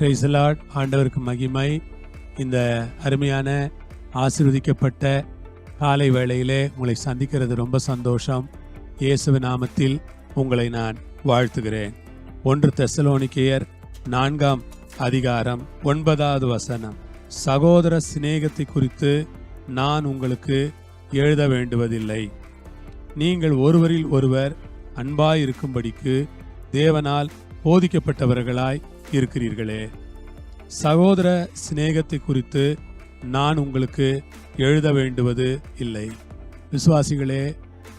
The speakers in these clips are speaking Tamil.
பிரைசலாட் ஆண்டவருக்கு மகிமை. இந்த அருமையான ஆசிர்வதிக்கப்பட்ட காலை வேளையிலே உங்களை சந்திக்கிறது ரொம்ப சந்தோஷம். இயேசுவ நாமத்தில் உங்களை நான் வாழ்த்துகிறேன். ஒன்று தெசலோனிக்கேயர் நான்காம் அதிகாரம் ஒன்பதாவது வசனம். சகோதர சிநேகத்தை குறித்து நான் உங்களுக்கு எழுத வேண்டுவதில்லை. நீங்கள் ஒருவரில் ஒருவர் அன்பாயிருக்கும்படிக்கு தேவனால் போதிக்கப்பட்டவர்களாய் இருக்கிறீர்களே. சகோதர சிநேகத்தை குறித்து நான் உங்களுக்கு எழுத வேண்டுவது இல்லை. விசுவாசிகளே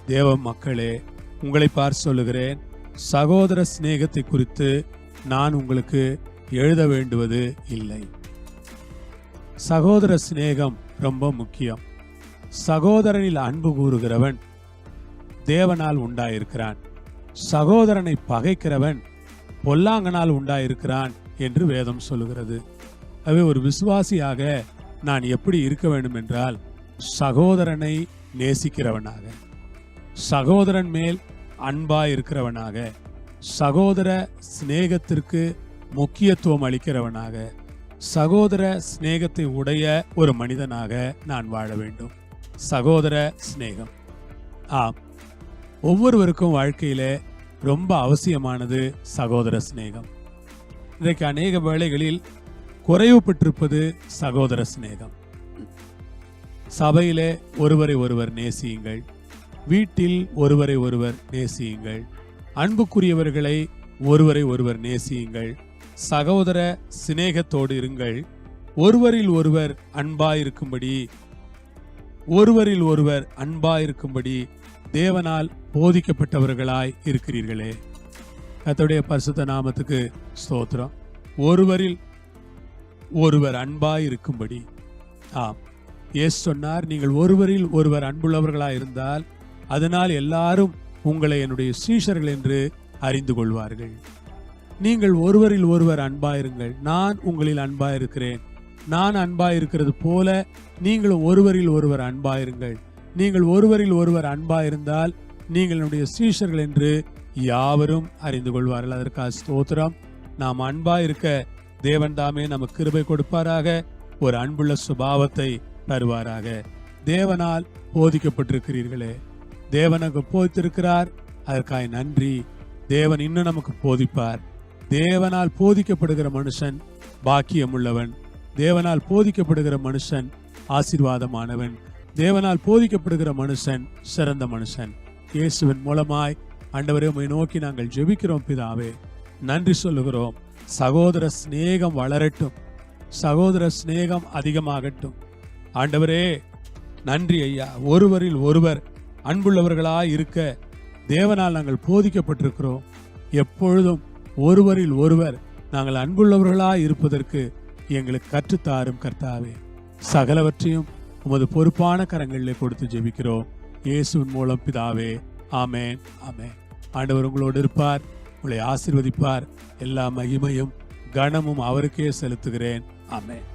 தேவ மக்களே உங்களை பார்த்து சொல்லுகிறேன். சகோதர சிநேகத்தை குறித்து நான் உங்களுக்கு எழுத வேண்டுவது இல்லை. சகோதர சிநேகம் ரொம்ப முக்கியம். சகோதரனில் அன்பு கூறுகிறவன் தேவனால் உண்டாயிருக்கிறான். சகோதரனை பகைக்கிறவன் பொல்லாங்கனால் உண்டாயிருக்கிறான் என்று வேதம் சொல்லுகிறது. அவை ஒரு விசுவாசியாக நான் எப்படி இருக்க வேண்டும் என்றால் சகோதரனை நேசிக்கிறவனாக சகோதரன் மேல் அன்பாய் இருக்கிறவனாக சகோதர சிநேகத்திற்கு முக்கியத்துவம் அளிக்கிறவனாக சகோதர சிநேகத்தை உடைய ஒரு மனிதனாக நான் வாழ வேண்டும். சகோதர சிநேகம். ஆம். ஒவ்வொருவருக்கும் வாழ்க்கையிலே ரொம்ப அவசியமானது சகோதர சிநேகம். இன்றைக்கு அநேக வேளைகளில் குறைவுபட்டிருப்பது சகோதர சிநேகம். சபையிலே ஒருவரை ஒருவர் நேசியுங்கள். வீட்டில் ஒருவரை ஒருவர் நேசியுங்கள். அன்புக்குரியவர்களை ஒருவரை ஒருவர் நேசியுங்கள். சகோதர சிநேகத்தோடு இருங்கள். ஒருவரில் ஒருவர் அன்பாயிருக்கும்படி ஒருவரில் ஒருவர் அன்பாயிருக்கும்படி தேவனால் போதிக்கப்பட்டவர்களாய் இருக்கிறீர்களே. கத்தோடைய பரிசுத்த நாமத்துக்கு ஸ்தோத்திரம். ஒருவரில் ஒருவர் அன்பாய் இருக்கும்படி ஆம். ஏஸ் சொன்னார் நீங்கள் ஒருவரில் ஒருவர் அன்புள்ளவர்களாக இருந்தால் அதனால் எல்லாரும் உங்களை என்னுடைய சீஷர்கள் என்று அறிந்து கொள்வார்கள். நீங்கள் ஒருவரில் ஒருவர் அன்பாயிருங்கள். நான் உங்களில் அன்பாயிருக்கிறேன். நான் அன்பாயிருக்கிறது போல நீங்கள் ஒருவரில் ஒருவர் அன்பாயிருங்கள். நீங்கள் ஒருவரில் ஒருவர் அன்பாயிருந்தால் நீங்கள் என்னுடைய சீஷர்கள் என்று யாவரும் அறிந்து கொள்வார்கள். அதற்காக ஸ்தோத்திரம். நாம் அன்பாயிருக்க தேவன் தாமே நமக்கு கிருபை கொடுப்பாராக. ஒரு அன்புள்ள சுபாவத்தை தருவாராக. தேவனால் போதிக்கப்பட்டிருக்கிறீர்களே. தேவனுக்கு போதித்திருக்கிறார். அதற்காக நன்றி. தேவன் இன்னும் நமக்கு போதிப்பார். தேவனால் போதிக்கப்படுகிற மனுஷன் பாக்கியம் உள்ளவன் தேவனால் போதிக்கப்படுகிற மனுஷன் ஆசீர்வாதமானவன். தேவனால் போதிக்கப்படுகிற மனுஷன் சிறந்த மனுஷன். இயேசுவின் மூலமாய் ஆண்டவரே உம்மை நோக்கி நாங்கள் ஜெபிக்கிறோம் பிதாவே. நன்றி சொல்லுகிறோம். சகோதர சிநேகம் வளரட்டும். சகோதர சிநேகம் அதிகமாகட்டும். ஆண்டவரே நன்றி ஐயா. ஒருவரில் ஒருவர் அன்புள்ளவர்களாய் இருக்க தேவனால் நாங்கள் போதிக்கப்பட்டிருக்கிறோம். எப்பொழுதும் ஒருவரில் ஒருவர் நாங்கள் அன்புள்ளவர்களாய் இருப்பதற்கு எங்களுக்கு கற்றுத்தாரும் கர்த்தாவே. சகலவற்றையும் உமது பொறுப்பான கரங்களிலே கொடுத்து ஜெபிக்கிறோம். இயேசுவின் மூலம் பிதாவே ஆமேன் ஆமேன். ஆண்டவர் உங்களோடு இருப்பார் உங்களை ஆசிர்வதிப்பார். எல்லா மகிமையும் கனமும் அவருக்கே செலுத்துகிறேன். ஆமேன்.